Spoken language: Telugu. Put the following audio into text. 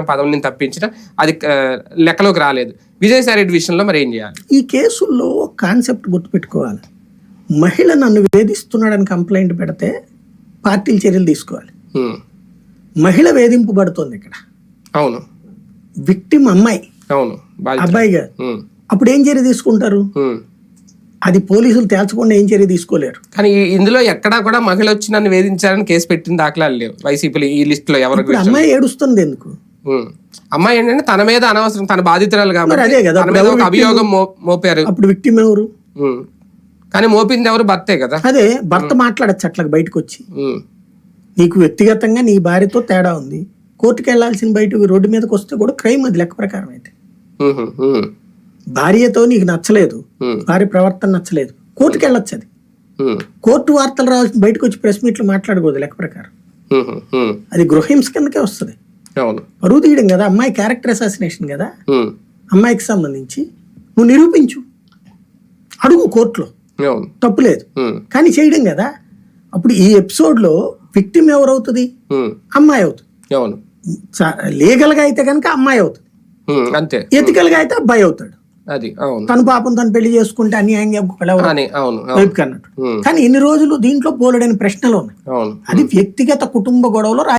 పదవిని తప్పించిన అది లెక్కలోకి రాలేదు. విజయసాయి రెడ్డి విషయంలో మరి ఏం చేయాలి? ఈ కేసుల్లో కాన్సెప్ట్ గుర్తుపెట్టుకోవాలి. మహిళ నన్ను వేధిస్తున్నాడని కంప్లైంట్ పెడితే పార్టీలు చర్యలు తీసుకోవాలి. మహిళ వేధింపబడుతోంది ఇక్కడ. అవును. విక్టిమ్ అమ్మాయి. అవును. అబ్బాయి గారు. అప్పుడు ఏం చర్య తీసుకుంటారు. అది పోలీసులు తేల్చకుండా ఏం చర్య తీసుకోలేరు. కానీ ఇందులో ఎక్కడా కూడా మహిళ వచ్చి నన్ను వేధించారని కేసు పెట్టిన దాఖలాలు లేవు. వైసీపీలో ఈ లిస్ట్లో ఇప్పుడు అమ్మాయి ఏడుస్తుంది ఎందుకు. అమ్మాయి ఏంటంటే తన మీద అనవసరం తన బాధితురాలు కాబట్టి తన మీద ఒక అభియోగం మోపారు. అప్పుడు విక్టిమ్ ఎవరు. కానీ మోపింది ఎవరు? భర్తే కదా. అదే భర్త మాట్లాడచ్చు అట్లా బయటకు వచ్చి నీకు వ్యక్తిగతంగా నీ భార్యతో తేడా ఉంది. కోర్టుకు వెళ్ళాల్సిన బయట రోడ్డు మీదకి వస్తే కూడా క్రైమ్ అది లెక్క ప్రకారం అయితే. భార్యతో నీకు నచ్చలేదు. భార్య ప్రవర్తన నచ్చలేదు. కోర్టుకు వెళ్ళొచ్చు అది. కోర్టు వార్తలు రావాల్సిన బయటకు వచ్చి ప్రెస్ మీట్లు మాట్లాడకూడదు లెక్క ప్రకారం. అది గృహహింస కిందకే వస్తుంది. పరువు తీయడం కదా అమ్మాయి క్యారెక్టర్ అసాసినేషన్ కదా అమ్మాయికి సంబంధించి నువ్వు నిరూపించు. అడుగు కోర్టులో. అవును. తప్పులేదు ఉమ్, కానీ చేయడం కదా. అప్పుడు ఈ ఎపిసోడ్లో విక్టిమ్ ఎవరవుతుంది? అమ్మాయి అవుతుంది. లీగల్గా అయితే కనుక అమ్మాయి అవుతుంది. అంతే. ఎథికల్గా అయితే అబ్బాయి అవుతాడు. అది తను పాపం తను పెళ్ళి చేసుకుంటే అన్యాయంగా వైపుకి అన్నట్టు. కానీ ఇన్ని రోజులు దీంట్లో పోలడని ప్రశ్నలు ఉన్నాయి. అది వ్యక్తిగత కుటుంబ గొడవలో